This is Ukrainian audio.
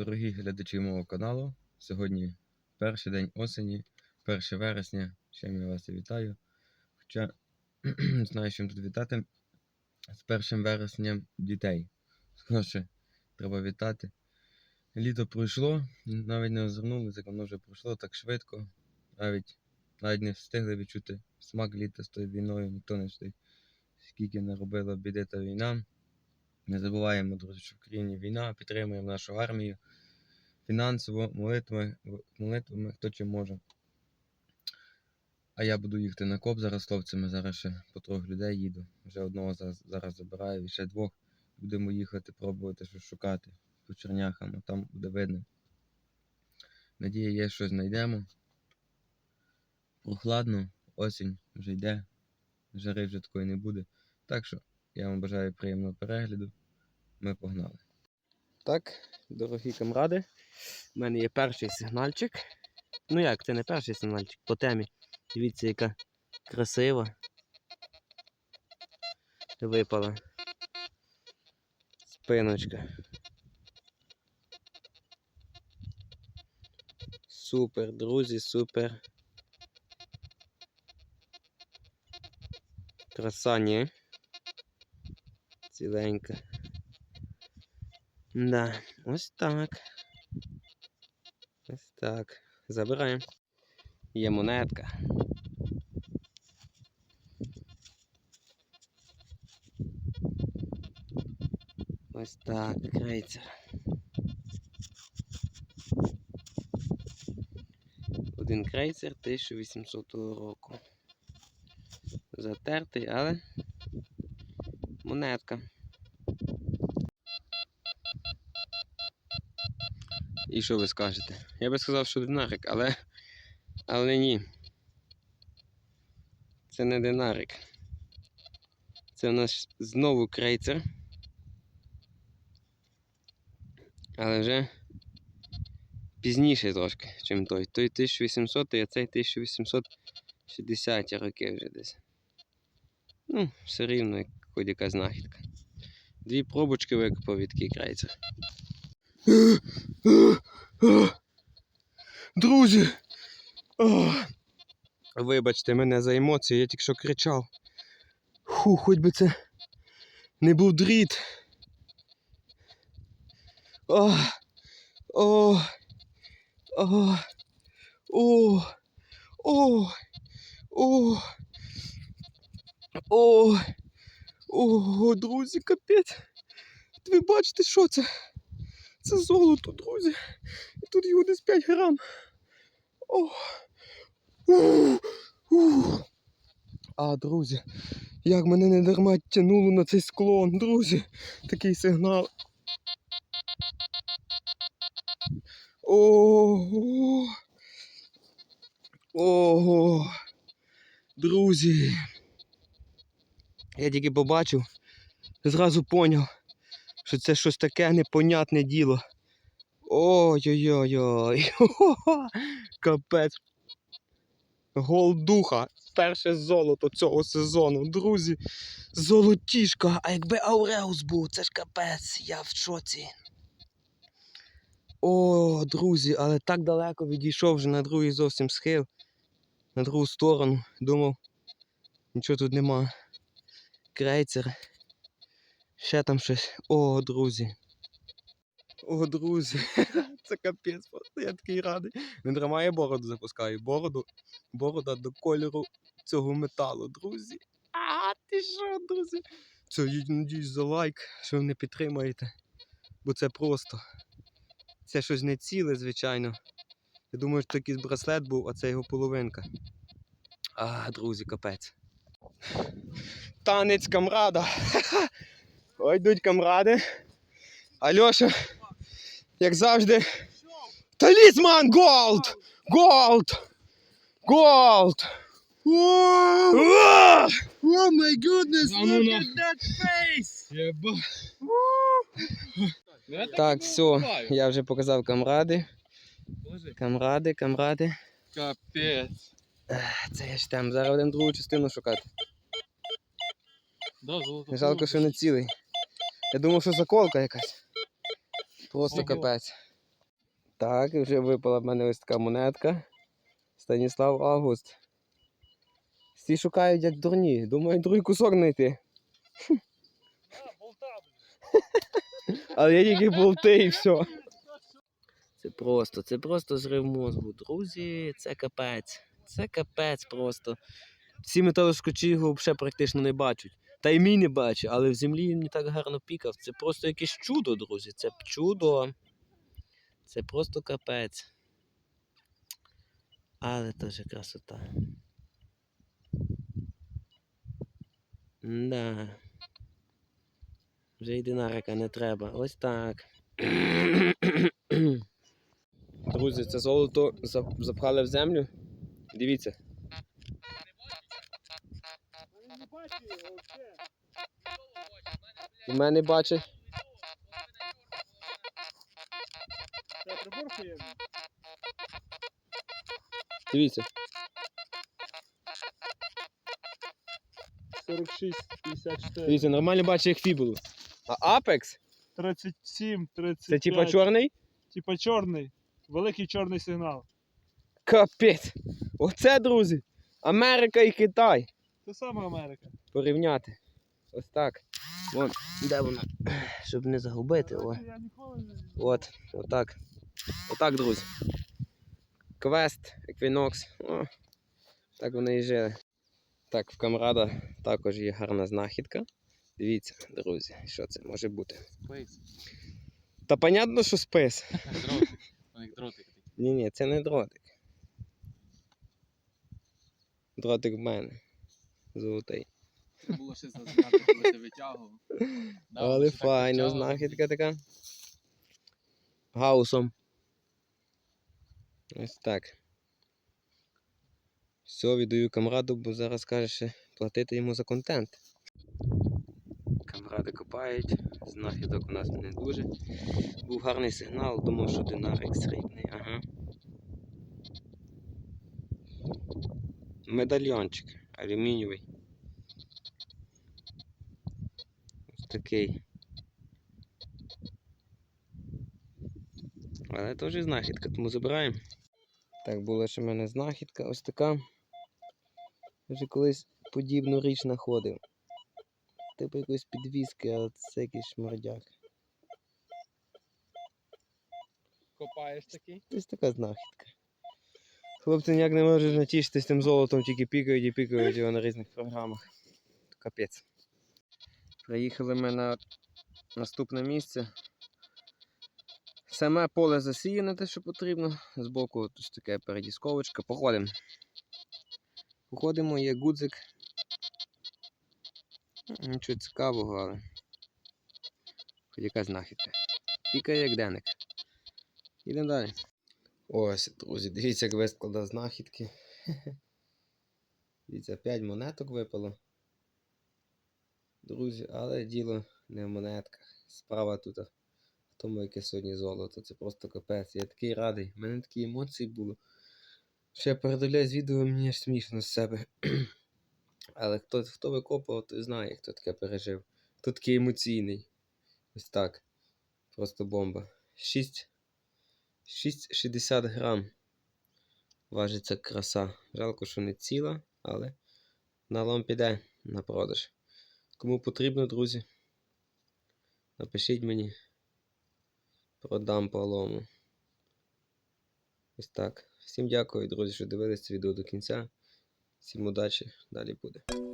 Дорогі глядачі мого каналу, сьогодні перший день осені, 1 вересня, чим я вас і вітаю. Хоча не знаю, чим тут вітати. З 1 вересням дітей. Скоріше, треба вітати. Літо пройшло, навіть не озирнулися, воно вже пройшло так швидко. Навіть, навіть не встигли відчути смак літа з тою війною, ніхто не встиг. Скільки наробила біди та війна. Не забуваємо, друзі, що в країні війна, підтримуємо нашу армію фінансово, молитвами, молитвами, хто чим може. А я буду їхати на коп зараз з хлопцями, зараз ще по трьох людей їду. Вже одного зараз, зараз забираю, і ще двох. Будемо їхати, пробувати щось шукати по черняхам, там буде видно. Надія є, щось знайдемо. Прохладно, осінь вже йде, жари вже такої не буде. Так що я вам бажаю приємного перегляду. Ми погнали. Так, дорогі камради, у мене є перший сигнальчик. Ну як, це не перший сигнальчик по темі. Дивіться, яка красива. Випала. Спиночка. Супер, друзі, супер. Краса, ні? Ціленька. Да, ось так. Ось так. Забираємо. Є монетка. Ось так, крейцер. Один крейцер 1800 року. Затертий, але монетка. І що ви скажете? Я би сказав, що динарик, але. Але ні. Це не динарик. Це у нас знову крейцер. Але вже пізніше трошки, ніж той. Той 1800, а цей 1860 роки вже десь. Ну, все рівно, як хоч яка знахідка. Дві пробочки викопав від крейцер. Друзі! Вибачте мене за емоції, я тільки що кричав. Фу, хоч би це не був дріт. О, о, о, о, о, о, о, о, друзі, капець. Ви бачите, що це? Це золото, друзі. І тут його десь 5 грам. О. У, у. А, друзі, як мене не дарма тянуло на цей склон, друзі. Такий сигнал. Ого. Ого. Друзі. Я тільки побачив, зразу поняв, що це щось таке непонятне діло. Ой-ой-ой-ой. Капець. Гол духа. Перше золото цього сезону. Друзі, золотішка. А якби Ауреус був, це ж капець, я в шоці. О, друзі, але так далеко відійшов вже на другий зовсім схил. На другу сторону. Думав, нічого тут нема. Крейцер. Ще там щось. О, друзі. О, друзі. Це капець, просто я такий радий. Не дарма я бороду запускаю. Бороду, борода до кольору цього металу, друзі. А, ти що, друзі? Це я надіюсь за лайк, що ви мене підтримаєте. Бо це просто. Це щось не ціле, звичайно. Я думаю, що якийсь браслет був, а це його половинка. А, друзі, капець. Танець камрада. Ой, йдуть камради. Альоша, як завжди. Талісман Голд! Голд! Голд! О, А ну look at that face! Так, все, я вже показав камради. Камради, камради. Капець. Це я ж там. Зараз будемо другу частину шукати. Да. Жалко, що не цілий. Я думав, що заколка якась. Просто капець. Так, вже випала в мене ось така монетка. Станіслав Август. Всі шукають як дурні. Думають другий кусок знайти. Але я тільки болти і все. Це просто, це просто зрив мозку. Друзі, це капець. Це капець просто. Всі металошкочі його взагалі практично не бачать. Та й мій не бачить, але в землі він не так гарно пікав. Це просто якесь чудо, друзі. Це чудо. Це просто капець. Але то ж красота. Да. Вже й динарика не треба. Ось так. Друзі, це золото зап- запхали в землю. Дивіться. У мене бачить. Дивіться. 46, 54, Дивіться, нормально бачить як фібулу. А Апекс? 37, 35. Це типа чорний? Типа чорний. Великий чорний сигнал. Капець. Оце, друзі. Америка і Китай. Це саме Америка. Порівняти. Ось так. Вон, де воно? Щоб не загубити. О. Я От, отак. Отак, друзі. Квест, Еквінокс. О, так вони і жили. Так, в камрада також є гарна знахідка. Дивіться, друзі, що це може бути. Спейс. Та понятно, що спис. Дротик. У них дротик такий. Ні, ні, це не дротик. Дротик в мене. Золотий. Це було ще зазняти, коли ти витягував. Але файна знахідка така. Гаусом. Ось так. Все, віддаю камраду, бо зараз каже ще платити йому за контент. Камради копають, знахідок у нас не дуже. Був гарний сигнал, думав, що динарик срібний. Ага. Медальйончик алюмінієвий. Ось такий. Але теж знахідка, тому забираємо. Так, була ще в мене знахідка ось така. Вже колись подібну річ знаходив. Типу якоїсь підвіски, але це якийсь шмардяк. Копаєш такий? Ось така знахідка. Хлопці ніяк не можуть натішитись тим золотом, тільки пікають і пікають його на різних програмах. Капець. Приїхали ми на наступне місце. Саме поле засіяне те, що потрібно. Збоку тут таке передісковочка. Походимо. Походимо, є гудзик. Нічого цікавого, але. Хоч якась знахідка. Пікає як деник. Ідемо далі. Ось, друзі, дивіться, як вискладав знахідки. Дивіться, 5 монеток випало. Друзі, але діло не в монетках. Справа тут в тому, яке сьогодні золото. Це просто капець. Я такий радий. У мене такі емоції були. Я передивляюсь відео, мені аж смішно з себе. Але хто, хто викопав, той знає, хто таке пережив. Хто такий емоційний. Ось так. Просто бомба. 6 6,60 грам. Важить ця краса. Жалко, що не ціла, але налом піде на продаж. Кому потрібно, друзі, напишіть мені. Продам по лому. Ось так. Всім дякую, друзі, що дивились це відео до кінця. Всім удачі, далі буде.